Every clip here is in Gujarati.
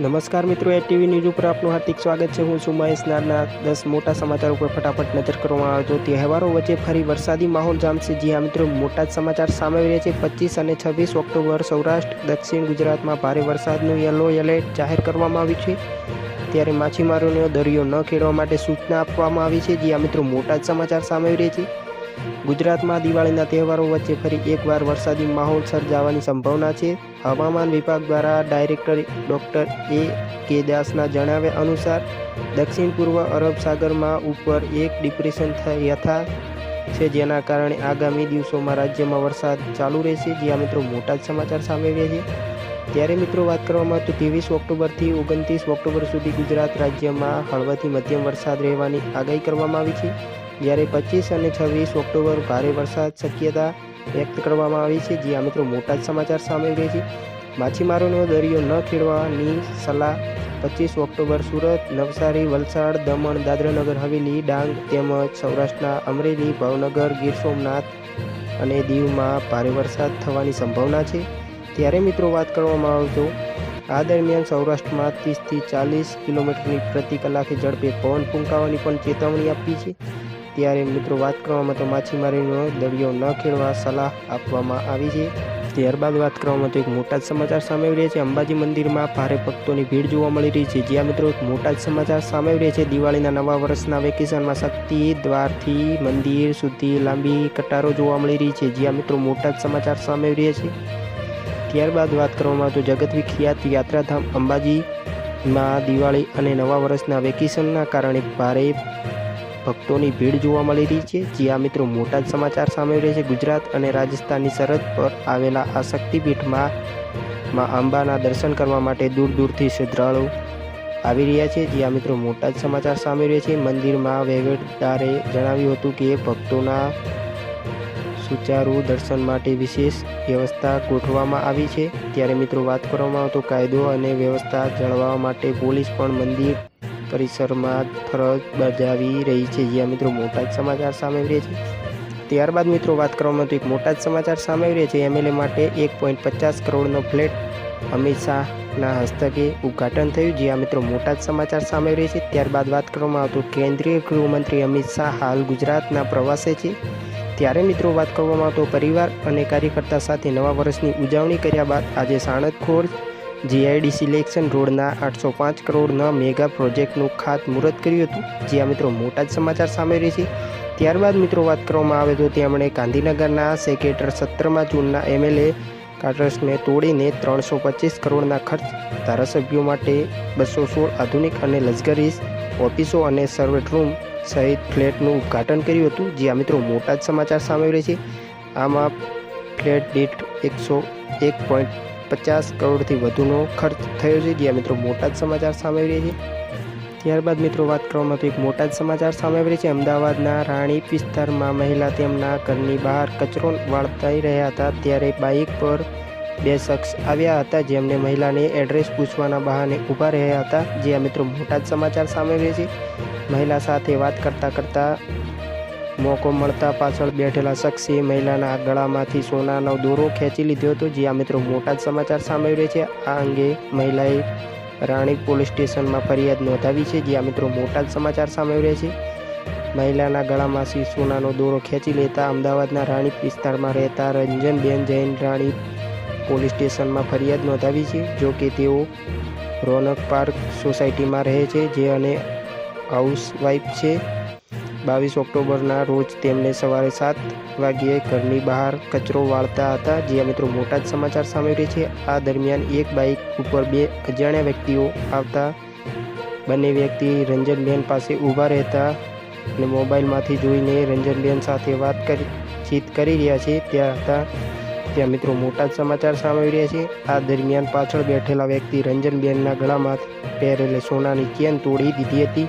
નમસ્કાર મિત્રો, એ ટીવી ન્યૂઝ ઉપર આપનું હાર્દિક સ્વાગત છે. હું છું મહેશ નારના. દસ મોટા સમાચાર ઉપર ફટાફટ નજર કરવામાં આવ્યો તો તહેવારો વચ્ચે ફરી વરસાદી માહોલ જામશે. જી હા મિત્રો, મોટા જ સમાચાર સામે આવ્યા છે. પચીસ અને છવ્વીસ ઓક્ટોબર સૌરાષ્ટ્ર, દક્ષિણ ગુજરાતમાં ભારે વરસાદનું યલો એલર્ટ જાહેર કરવામાં આવ્યું છે. ત્યારે માછીમારોને દરિયો ન ખેડવા માટે સૂચના આપવામાં આવી છે. જી આ મિત્રો, મોટા જ સમાચાર સામે આવી રહ્યા છે. ગુજરાતમાં દિવાળીના તહેવારો વચ્ચે ફરી એકવાર વરસાદી માહોલ સર્જાવાની સંભાવના છે. હવામાન વિભાગ દ્વારા ડાયરેક્ટર ડોક્ટર એ કે દાસના જણાવ્યા અનુસાર, દક્ષિણ પૂર્વ અરબ સાગરમાં ઉપર એક ડિપ્રેશન યથા છે જેના કારણે આગામી દિવસોમાં રાજ્યમાં વરસાદ ચાલુ રહેશે. જ્યાં મિત્રો મોટા જ સમાચાર સામે આવ્યા છે. ત્યારે મિત્રો વાત કરવામાં તો ત્રેવીસ ઓક્ટોબરથી ઓગણત્રીસ ઓક્ટોબર સુધી ગુજરાત રાજ્યમાં હળવાથી મધ્યમ વરસાદ રહેવાની આગાહી કરવામાં આવી છે. જ્યારે પચીસ અને છવ્વીસ ઓક્ટોબર ભારે વરસાદ શક્યતા વ્યક્ત કરવામાં આવી છે, જ્યાં મિત્રો મોટા જ સમાચાર સામે રહે છે. માછીમારોનો દરિયો ન ખેડવાની સલાહ, પચીસ ઓક્ટોબર સુરત, નવસારી, વલસાડ, દમણ, દાદરાનગર, હવેલી, ડાંગ તેમજ સૌરાષ્ટ્રના અમરેલી, ભાવનગર, ગીર સોમનાથ અને દીવમાં ભારે વરસાદ થવાની સંભાવના છે. ત્યારે મિત્રો વાત કરવામાં આવે તો આ દરમિયાન સૌરાષ્ટ્રમાં ત્રીસથી ચાલીસ કિલોમીટરની પ્રતિ કલાકે ઝડપે પવન ફૂંકાવાની પણ ચેતવણી આપી છે. ત્યારે મિત્રો વાત કરવામાં તો માછીમારીનો દરિયો ન ખેડવા સલાહ આપવામાં આવી છે. ત્યારબાદ વાત કરવામાં તો એક મોટા જ સમાચાર સામે આવી રહ્યા છે. અંબાજી મંદિરમાં ભારે ભક્તોની ભીડ જોવા મળી રહી છે. જ્યાં મિત્રો એક મોટા જ સમાચાર સામે આવી રહ્યા છે. દિવાળીના નવા વર્ષના વેકેશનમાં શક્તિ દ્વારથી મંદિર સુધી લાંબી કટારો જોવા મળી રહી છે. જ્યાં મિત્રો મોટા જ સમાચાર સામે આવી રહ્યા છે. ત્યારબાદ વાત કરવામાં તો જગત વિખ્યાત યાત્રાધામ અંબાજીમાં દિવાળી અને નવા વર્ષના વેકેશનના કારણે ભારે ભક્તોની ભીડ જોવા મળી રહી છે. જ્યાં મિત્રો મોટા જ સમાચાર સામે રહ્યા છે. ગુજરાત અને રાજસ્થાનની સરહદ પર આવેલા આ શક્તિપીઠમાં માં અંબાના દર્શન કરવા માટે દૂર દૂરથી શ્રદ્ધાળુ આવી રહ્યા છે. જ્યાં મિત્રો મોટા જ સમાચાર સામે રહ્યા છે. મંદિરમાં વહીવટદારે જણાવ્યું હતું કે ભક્તોના સુચારુ દર્શન માટે વિશેષ વ્યવસ્થા ગોઠવવામાં આવી છે. ત્યારે મિત્રો વાત કરવામાં આવતો કાયદો અને વ્યવસ્થા જાળવવા માટે પોલીસ પણ મંદિર પરિસરમાં ફરજ બજાવી રહી છે. જ્યાં મિત્રો મોટા જ સમાચાર સામે રહ્યા છે. ત્યારબાદ મિત્રો વાત કરવામાં તો એક મોટા જ સમાચાર સામે રહ્યા છે. એમએલએ માટે એક પોઈન્ટ પચાસ કરોડનો ફ્લેટ અમિત શાહના હસ્તકે ઉદ્ઘાટન થયું, જ્યાં મિત્રો મોટા જ સમાચાર સામે રહ્યા છે. ત્યારબાદ વાત કરવામાં આવતું કેન્દ્રીય ગૃહમંત્રી અમિત શાહ હાલ ગુજરાતના પ્રવાસે છે. ત્યારે મિત્રો વાત કરવામાં આવતો પરિવાર અને કાર્યકર્તા સાથે નવા વર્ષની ઉજવણી કર્યા બાદ આજે સાણંદ ખોર જીઆઈડી સિલેક્શન રોડના આઠસો પાંચ કરોડના મેગા પ્રોજેક્ટનું ખાતમુહૂર્ત કર્યું હતું, જ્યાં મિત્રો મોટા જ સમાચાર સામે રહી છે. ત્યારબાદ મિત્રો વાત કરવામાં આવે તો તેમણે ગાંધીનગરના સેક્રેટર સત્તરમાં જૂનના એમએલએ કાર્ટર્સને તોડીને ત્રણસો પચીસ કરોડના ખર્ચ ધારાસભ્યો માટે બસો સોળ આધુનિક અને લક્ઝરીઝ ઓફિસો અને સર્વેટ રૂમ સહિત ફ્લેટનું ઉદ્ઘાટન કર્યું હતું, જ્યાં મિત્રો મોટા જ સમાચાર સામે રહે છે. આમાં ફ્લેટ દીઠ એકસો એક પોઈન્ટ પચાસ કરોડથી વધુનો ખર્ચ થયો છે, જ્યાં મિત્રો મોટા જ સમાચાર સામે આવી રહ્યા છે. ત્યારબાદ મિત્રો વાત કરવામાં તો એક મોટા જ સમાચાર સામે આવી છે. અમદાવાદના રાણીપ વિસ્તારમાં મહિલા તેમના ઘરની બહાર કચરો વાળતાઈ રહ્યા હતા, ત્યારે બાઇક પર બે શખ્સ આવ્યા હતા, જેમને મહિલાને એડ્રેસ પૂછવાના બહાને ઊભા રહ્યા હતા. જ્યાં મિત્રો મોટા જ સમાચાર સામે આવી છે. મહિલા સાથે વાત કરતાં કરતાં મોકો મળતા પાછળ બેઠેલા શખ્સે મહિલાના ગળામાંથી સોનાનો દોરો ખેંચી લીધો હતો જ્યાં મિત્રો મોટા જ સમાચાર સામે રહ્યા છે. આ અંગે મહિલાએ રાણી પોલીસ સ્ટેશનમાં ફરિયાદ નોંધાવી છે જ્યાં મિત્રો મોટા જ સમાચાર સામે છે. મહિલાના ગળામાંથી સોનાનો દોરો ખેંચી લેતા અમદાવાદના રાણી વિસ્તારમાં રહેતા રંજનબેન જૈન રાણી પોલીસ સ્ટેશનમાં ફરિયાદ નોંધાવી છે, જો કે તેઓ રોનક પાર્ક સોસાયટીમાં રહે છે, જે અને હાઉસવાઈફ છે. બાવીસ ઓક્ટોબરના રોજ તેમને સવારે સાત વાગ્યે ઘરની બહાર કચરો વાળતા હતા. જ્યાં મિત્રો મોટા જ સમાચાર સામે રહે છે. આ દરમિયાન એક બાઇક ઉપર બે અજાણ્યા વ્યક્તિઓ આવતા બંને વ્યક્તિ રંજનબેન પાસે ઊભા રહેતા અને મોબાઈલમાંથી જોઈને રંજનબેન સાથે વાત કરી, ચીત કરી રહ્યા છે. ત્યાં હતા ત્યાં મિત્રો મોટા જ સમાચાર સામે રહ્યા છે. આ દરમિયાન પાછળ બેઠેલા વ્યક્તિ રંજનબેનના ગળામાં પહેરેલી સોનાની ચેન તોડી દીધી હતી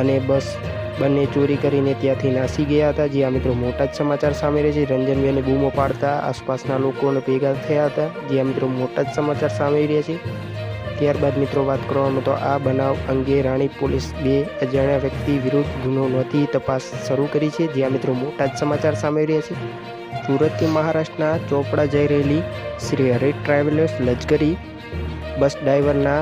અને બસ બંને ચોરી કરીને ત્યાંથી નાસી ગયા હતા. જ્યાં મિત્રો મોટા જ સમાચાર સામે રહે છે. રંજનભાઈને બૂમો પાડતા આસપાસના લોકોને ભેગા થયા હતા. જ્યાં મિત્રો મોટા જ સમાચાર સામે રહ્યા છે. ત્યારબાદ મિત્રો વાત કરવામાં તો આ બનાવ અંગે રાણી પોલીસ બે અજાણ્યા વ્યક્તિ વિરુદ્ધ ગુનો નોંધી તપાસ શરૂ કરી છે. જ્યાં મિત્રો મોટા જ સમાચાર સામે રહ્યા છે. સુરતથી મહારાષ્ટ્રના ચોપડા જઈ રહેલી શ્રી હરિ ટ્રાવેલર્સ લશ્કરી બસ ડ્રાઈવરના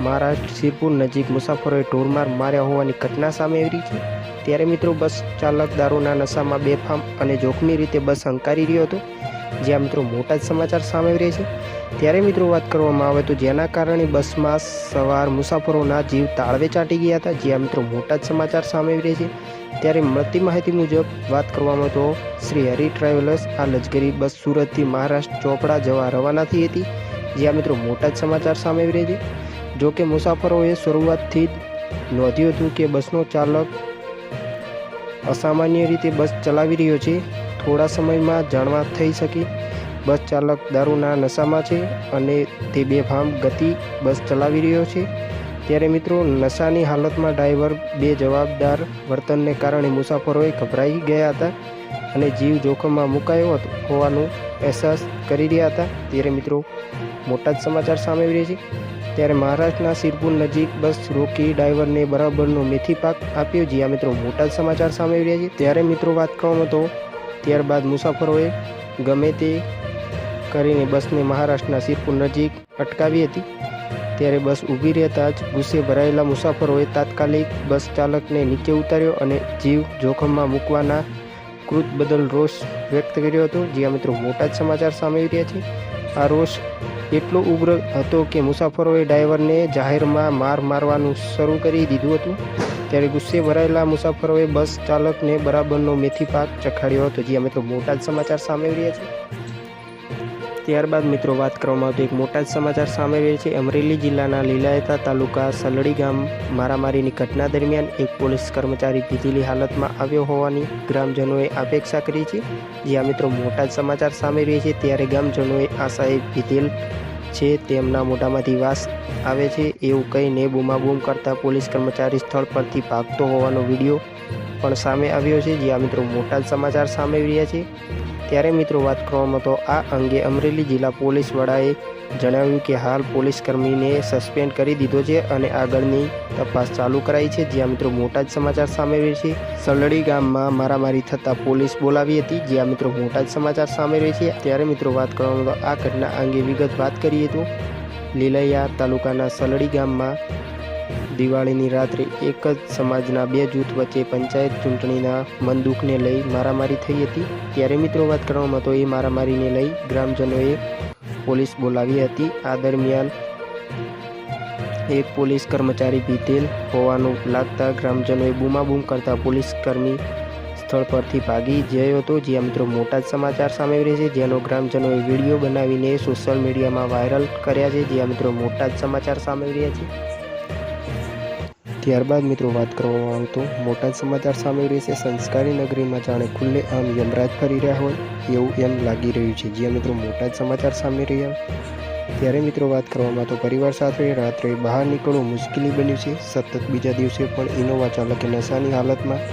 મહારાષ્ટ્ર શિરપુર નજીક મુસાફરોએ ઢોરમાર માર્યા હોવાની ઘટના સામે આવી છે. ત્યારે મિત્રો બસ ચાલક દારૂના નશામાં બેફામ અને જોખમી રીતે બસ હંકારી રહ્યો હતો. જ્યાં મિત્રો મોટા જ સમાચાર સામે આવી રહ્યા છે. ત્યારે મિત્રો વાત કરવામાં આવે તો જેના કારણે બસમાં સવાર મુસાફરોના જીવ તાળવે ચાટી ગયા હતા. જ્યાં મિત્રો મોટા જ સમાચાર સામે આવી રહ્યા છે. ત્યારે મળતી માહિતી મુજબ વાત કરવામાં તો શ્રી હરિ ટ્રાવેલર્સ આ લશ્કરી બસ સુરતથી મહારાષ્ટ્ર ચોપડા જવા રવાના થઈ હતી. જ્યાં મિત્રો મોટા જ સમાચાર સામે આવી રહ્યા છે. જો કે મુસાફરોએ શરૂઆતથી જ નોંધ્યું હતું કે બસનો ચાલક અસામાન્ય રીતે બસ ચલાવી રહ્યો છે. થોડા સમયમાં જાણવા થઈ શકી, બસ ચાલક દારૂના નશામાં છે અને તે બેફામ ગતિ બસ ચલાવી રહ્યો છે. ત્યારે મિત્રો, નશાની હાલતમાં ડ્રાઈવર બે જવાબદાર વર્તનને કારણે મુસાફરોએ ગભરાઈ ગયા હતા અને જીવ જોખમમાં મુકાયો હતો હોવાનું અહેસાસ કરી રહ્યા હતા. ત્યારે મિત્રો, મોટા જ સમાચાર સામે આવી રહ્યા છે. ત્યારે મહારાષ્ટ્રના સિરપુર નજીક બસ રોકી ડ્રાઈવરને બરાબરનો મેથી પાક આપ્યો. જ્યાં મિત્રો મોટા સમાચાર સામે રહ્યા છે. ત્યારે મિત્રો વાત કરવામાં તો ત્યારબાદ મુસાફરોએ ગમે તે કરીને બસને મહારાષ્ટ્રના સિરપુર નજીક અટકાવી હતી. ત્યારે બસ ઊભી રહેતા જ ગુસ્સે ભરાયેલા મુસાફરોએ તાત્કાલિક બસ ચાલકને નીચે ઉતાર્યો અને જીવ જોખમમાં મૂકવાના કૃત બદલ રોષ વ્યક્ત કર્યો હતો. જ્યાં મિત્રો મોટા જ સમાચાર સામે રહ્યા છે. આ રોષ એટલો ઉગ્ર હતો કે મુસાફરોએ ડ્રાઈવરને જાહેરમાં માર મારવાનું શરૂ કરી દીધું હતું. ત્યારે ગુસ્સે ભરાયેલા મુસાફરોએ બસ ચાલકને બરાબરનો મેથી પાક ચખાડ્યો હતો. જે, અમે તો મોટા જ સમાચાર સામે રહ્યા છે ત્યારબાદ મિત્રો વાત કરવામાં આવતી એક મોટા જ સમાચાર સામે રહ્યા છે. અમરેલી જિલ્લાના લીલાયતા તાલુકા સલડી ગામ મારામારીની ઘટના દરમિયાન એક પોલીસ કર્મચારી ભીધેલી હાલતમાં આવ્યો હોવાની ગ્રામજનોએ અપેક્ષા કરી છે. જ્યાં મિત્રો મોટા જ સમાચાર સામે રહ્યા છે, ત્યારે ગ્રામજનોએ આશાએ ભીધેલ છે, તેમના મોઢામાંથી વાસ આવે છે. એવું કહીને બૂમાબૂમ કરતા પોલીસ કર્મચારી સ્થળ પરથી ભાગતો હોવાનો વીડિયો પણ સામે આવ્યો છે, જ્યાં મિત્રો મોટા જ સમાચાર સામે રહ્યા છે. ત્યારે મિત્રો વાત કરવામાં તો આ અંગે અમરેલી જિલ્લા પોલીસ વડાએ જણાવ્યું કે હાલ પોલીસ કર્મીને સસ્પેન્ડ કરી દીધો છે અને આગળની તપાસ ચાલુ કરાઈ છે. જ્યાં મિત્રો મોટા જ સમાચાર સામે રહે છે. સલડી ગામમાં મારામારી થતાં પોલીસ બોલાવી હતી. જ્યાં મિત્રો મોટા જ સમાચાર સામે રહે છે. ત્યારે મિત્રો વાત કરવામાં તો આ ઘટના અંગે વિગત વાત કરીએ તો લીલૈયા તાલુકાના સલડી ગામમાં દિવાળીની રાત્રે એક જ સમાજના બે જૂથ વચ્ચે પંચાયત ચૂંટણીના મનદુખને લઈ મારામારી થઈ હતી. ત્યારે મિત્રો, વાત કરવામાં તો એ મારામારીને લઈ ગ્રામજનોએ પોલીસ બોલાવી હતી. આ દરમિયાન એક પોલીસ કર્મચારી ભીતેલ હોવાનું લાગતા ગ્રામજનોએ બૂમાબૂમ કરતા પોલીસ કર્મી સ્થળ પરથી ભાગી જયો હતો. જ્યાં મિત્રો, મોટા જ સમાચાર સામે આવી રહ્યા છે. જેનો ગ્રામજનોએ વીડિયો બનાવીને સોશિયલ મીડિયામાં વાયરલ કર્યા છે. જ્યાં મિત્રો, મોટા જ સમાચાર સામે રહ્યા છે. ત્યારબાદ મિત્રો વાત કરવામાં આવતો મોટા સમાચાર સામે છે સંસ્કારી નગરીમાં જાણે ખુલ્લે આમ યમરાજ ફરી રહ્યા હોય એવું એમ લાગી રહ્યું છે. જ્યાં મિત્રો મોટા સમાચાર સામે રહ્યા. ત્યારે મિત્રો વાત કરવામાં તો પરિવાર સાથે રાત્રે બહાર નીકળવું મુશ્કેલી બન્યું છે. સતત બીજા દિવસે પણ ઇનોવા ચાલકે નશાની હાલતમાં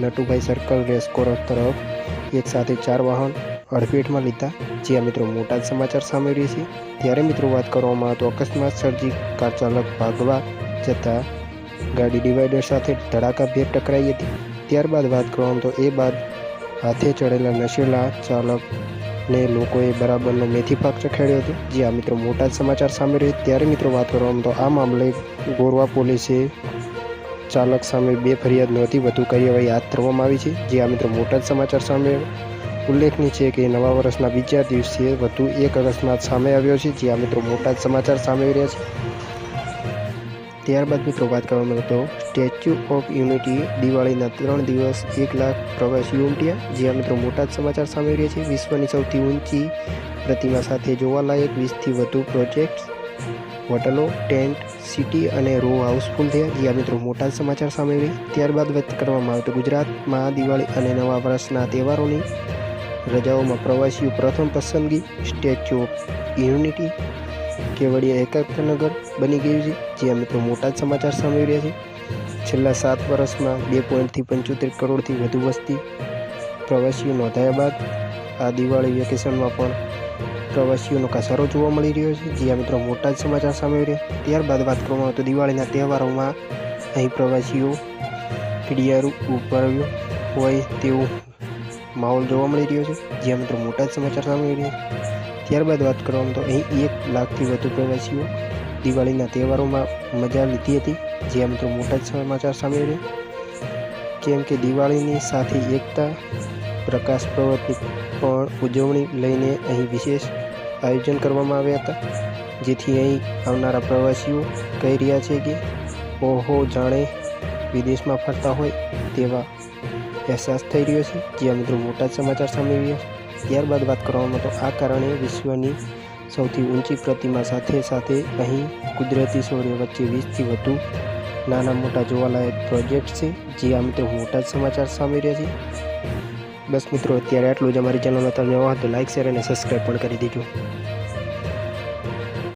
નટુભાઈ સર્કલ રેસકોરસ તરફ એક સાથે ચાર વાહન અડફેટમાં લીધા. જ્યાં મિત્રો મોટા જ સમાચાર સામે રહી છે ત્યારે મિત્રો વાત કરવામાં તો અકસ્માત સર્જી કાર ચાલક ભાગવા જતાં ગાડી ડિવાઈડર સાથે ધડાકાભેર ટકરાઈ હતી. ત્યારબાદ વાત કરવામાં તો એ બાદ હાથે ચડેલા નશેલા ચાલકને લોકોએ બરાબરનો મેથી પાક ચખાડ્યો હતો. જ્યાં મિત્રો મોટા જ સમાચાર સામે રહી ત્યારે મિત્રો વાત કરવામાં તો આ મામલે ગોરવા પોલીસે ચાલક સામે બે ફરિયાદ નહોતી વધુ કાર્યવાહી હાથ ધરવામાં આવી છે. જ્યાં મિત્રો મોટા જ સમાચાર સામે ઉલ્લેખનીય છે કે નવા વર્ષના બીજા દિવસે વધુ એક અકસ્માત સામે આવ્યો છે. જ્યાં મિત્રો મોટા જ સમાચાર સામે રહ્યા છે. ત્યારબાદ મિત્રો વાત કરવામાં તો સ્ટેચ્યુ ઓફ યુનિટી દિવાળીના ત્રણ દિવસ એક લાખ પ્રવાસીઓ ઉમટ્યા, જ્યાં મિત્રો મોટા જ સમાચાર સામે રહ્યા છે. વિશ્વની સૌથી ઊંચી પ્રતિમા સાથે જોવાલાયક વીસથી વધુ પ્રોજેક્ટ્સ, હોટલો, ટેન્ટ, સિટી અને રો હાઉસફુલ થયા, જ્યાં મિત્રો મોટા જ સમાચાર સામે રહ્યા. ત્યારબાદ વાત કરવામાં આવે ગુજરાતમાં દિવાળી અને નવા વર્ષના તહેવારોની રજાઓમાં પ્રવાસીઓ પ્રથમ પસંદગી statue of unity Kevadia Ekta Nagar બની ગયું છે જ્યાં મિત્રો મોટા જ સમાચાર સામે રહ્યા છે છેલ્લા સાત વર્ષમાં બે પોઈન્ટથી પંચોતેર કરોડથી વધુ વસ્તી પ્રવાસીઓ નોંધાયા બાદ આ દિવાળી વેકેશનમાં પણ પ્રવાસીઓનો કસારો જોવા મળી રહ્યો છે જ્યાં મિત્રો મોટા જ સમાચાર સામે રહ્યા ત્યારબાદ વાત કરવામાં આવે તો દિવાળીના તહેવારોમાં અહીં પ્રવાસીઓ કિડિયારું ઉભરાવ્યો હોય તેવું માહોલ જોવા મળી રહ્યો છે જ્યાં મિત્રો મોટા જ સમાચાર સામે રહ્યા ત્યારબાદ વાત કરવામાં તો અહીં એક લાખથી વધુ પ્રવાસીઓ દિવાળીના તહેવારોમાં મજા લીધી હતી જે મિત્રો મોટા જ સમાચાર સામે આવ્યા. કેમ કે દિવાળીની સાથે એકતા, પ્રકાશ પર્વતની પણ ઉજવણી લઈને અહીં વિશેષ આયોજન કરવામાં આવ્યા હતા. જેથી અહીં આવનારા પ્રવાસીઓ કહી રહ્યા છે કે, ઓહો, જાણે વિદેશમાં ફરતા હોય તેવા અહેસાસ થઈ રહ્યો છે. જે મિત્રો મોટા જ સમાચાર સામે રહ્યા ત્યારબાદ વાત કરવામાં તો આ કારણે વિશ્વની સૌથી ઊંચી પ્રતિમા સાથે સાથે અહીં કુદરતી સૌર્ય વચ્ચે વીસથી વધુ નાના મોટા જોવાલાયક પ્રોજેક્ટ છે. જે આ મિત્રો મોટા જ સમાચાર સામે રહ્યા છે. બસ મિત્રો, અત્યારે આટલું જ. અમારી ચેનલમાં તમને હોય તો લાઇક શેર અને સબસ્ક્રાઈબ પણ કરી દેજો.